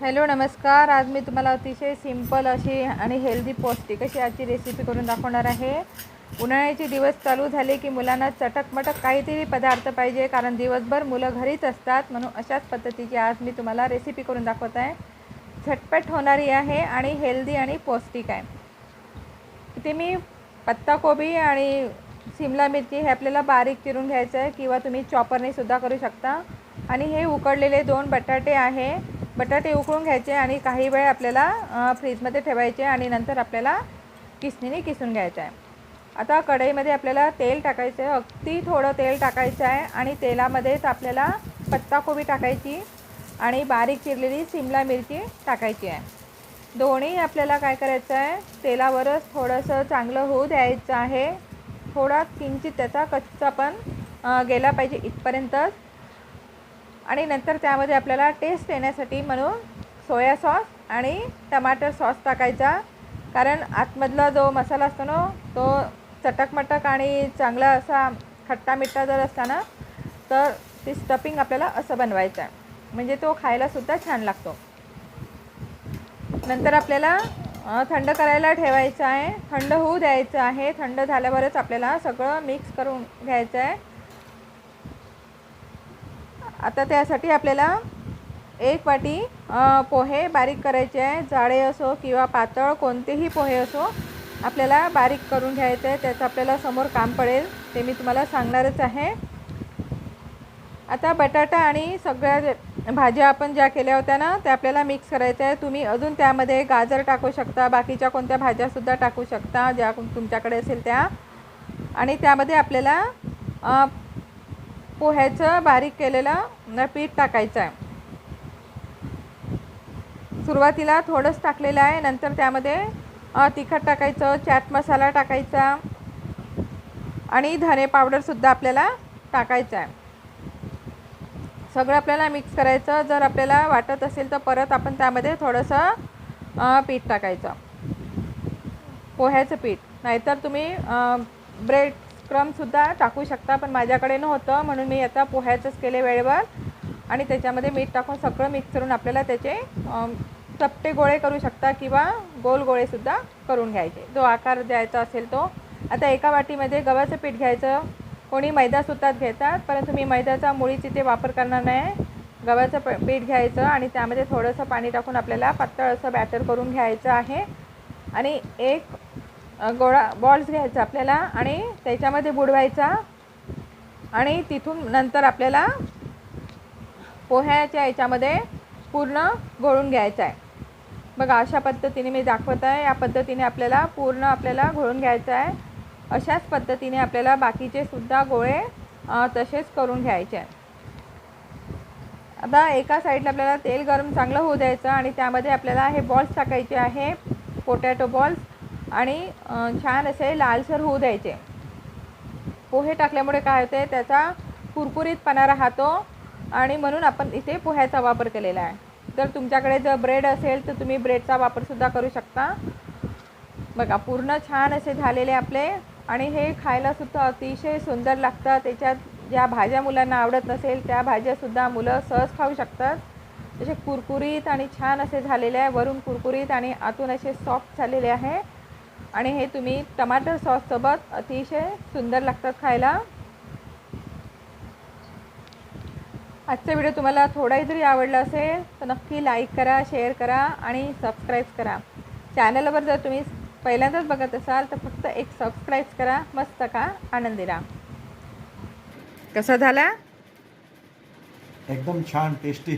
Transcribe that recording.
Hello नमस्कार. आज मी तुम्हाला अतिशय सिंपल अशी आणि हेल्दी पौष्टिक अशी आजची रेसिपी करून दाखवणार आहे. उन्हाळ्याचे दिवस चालू झाले की मुलांना चटकमटक काहीतरी पदार्थ पाहिजे कारण दिवसभर मुलं घरीच असतात म्हणून अशाच पद्धतीची आज मी तुम्हाला रेसिपी करून दाखवत आहे. झटपट होणारी आहे आणि हेल्दी आणि पौष्टिक आहे. इथे मी पत्ताकोबी आणि सिमला मिरची हे आपल्याला बारीक चिरून घ्यायचं आहे किंवा तुम्ही चॉपरने सुद्धा करू शकता. आणि हे उकडलेले दोन बटाटे आहे. बटाटे उकळून घ्यायचे आणि काही वेळ आपल्याला फ्रीजमध्ये ठेवायचे आणि नंतर आपल्याला किसणीने किसून घ्यायचं आहे. आता कढईमध्ये आपल्याला तेल टाकायचं आहे. अगदी थोडं तेल टाकायचं आहे आणि तेलामध्येच आपल्याला पत्ताकोबी टाकायची आणि बारीक चिरलेली सिमला मिरची टाकायची आहे. दोन्ही आपल्याला काय करायचं आहे? तेलावरच थोडंसं चांगलं होऊ द्यायचं आहे. थोडा किंचित त्याचा कच्चा पण गेला पाहिजे इथपर्यंतच. आणि नंतर त्यामध्ये आपल्याला टेस्ट येण्यासाठी म्हणून सोया सॉस आणि टमाटर सॉस टाकायचा. कारण आतमधला जो मसाला असतो ना तो चटकमटक आणि चांगला असा खट्टा मिठ्ठा जर असताना तर ती स्टफिंग आपल्याला असं बनवायचं आहे. म्हणजे तो खायलासुद्धा छान लागतो. नंतर आपल्याला थंड करायला ठेवायचं आहे. थंड होऊ द्यायचं आहे. थंड झाल्यावरच आपल्याला सगळं मिक्स करून घ्यायचं आहे. आता त्यासाठी आपल्याला एक वाटी पोहे बारीक करायचे आहे. जाडे असो किंवा पातळ कोणतेही पोहे असो आपल्याला बारीक करून घ्यायचं आहे. त्याचं आपल्याला समोर काम पडेल ते मी तुम्हाला सांगणारच आहे. आता बटाटा आणि सगळ्या भाज्या आपण ज्या केल्या होत्या ना त्या आपल्याला मिक्स करायच्या आहे. तुम्ही अजून त्यामध्ये गाजर टाकू शकता बाकीच्या कोणत्या भाज्यासुद्धा टाकू शकता ज्या तुमच्याकडे असेल त्या. आणि त्यामध्ये आपल्याला पोह्याचं बारीक केलेलं पीठ टाकायचं आहे सुरुवातीला थोडंच टाकलेलं आहे नंतर त्यामध्ये तिखट टाकायचं चाट मसाला टाकायचा आणि धने पावडरसुद्धा आपल्याला टाकायचं आहे सगळं आपल्याला मिक्स करायचं. जर आपल्याला वाटत असेल तर परत आपण त्यामध्ये थोडंसं पीठ टाकायचं. पोह्याचं पीठ. नाहीतर तुम्ही ब्रेड क्रमसुद्धा टाकू शकता पण माझ्याकडे नव्हतं म्हणून मी आता पोह्याचंच केले वेळेवर. आणि त्याच्यामध्ये मीठ टाकून सगळं मिक्स करून आपल्याला त्याचे चपटे गोळे करू शकता किंवा गोल गोळेसुद्धा करून घ्यायचे. जो आकार द्यायचा असेल तो. आता एका वाटीमध्ये गव्हाचं पीठ घ्यायचं. कोणी मैदासुद्धा घेतात परंतु मी मैद्याचा मुळीच इथे वापर करणार नाही. गव्हाचं प पीठ घ्यायचं आणि त्यामध्ये थोडंसं पाणी टाकून आपल्याला पातळ असं बॅटर करून घ्यायचं आहे. आणि एक गोळा बॉल्स घ्यायचा आपल्याला आणि त्याच्यामध्ये बुडवायचा आणि तिथून नंतर आपल्याला पोह्याच्या याच्यामध्ये पूर्ण घोळून घ्यायचं आहे बघा अशा पद्धतीने मी दाखवत आहे या पद्धतीने आपल्याला पूर्ण आपल्याला घोळून घ्यायचं आहे अशाच पद्धतीने आपल्याला बाकीचे सुद्धा गोळे तसेच करून घ्यायचे. आहे आता एका साईडला आपल्याला तेल गरम चांगलं होऊ द्यायचं आणि त्यामध्ये आपल्याला हे बॉल्स टाकायचे आहे. पोटॅटो बॉल्स आणि छान असे लालसर होऊ द्यायचे. पोहे टाकल्यामुळे काय होते त्याचा कुरकुरीतपणा राहतो आणि म्हणून आपण इथे पोह्याचा वापर केलेला आहे. जर तुमच्याकडे जर ब्रेड असेल तर तुम्ही ब्रेडचा वापरसुद्धा करू शकता. बघा पूर्ण छान असे झालेले आपले आणि हे खायलासुद्धा अतिशय सुंदर लागतं त्याच्यात ज्या भाज्या मुलांना आवडत नसेल त्या भाज्यासुद्धा मुलं सहज खाऊ शकतात. तसे कुरकुरीत आणि छान असे झालेले आहे. वरून कुरकुरीत आणि आतून असे सॉफ्ट झालेले आहे. आणि हे तुम्ही टमाटर सॉससोबत अतिशय सुंदर लागतात खायला. आजचा व्हिडिओ तुम्हाला थोडाही जरी आवडला असेल तर नक्की लाईक करा शेअर करा आणि सबस्क्राईब करा. चॅनलवर जर तुम्ही पहिल्यांदाच बघत असाल तर फक्त एक सबस्क्राईब करा मस्त का? आनंदी राहा. कसा झाला? एकदम छान टेस्टी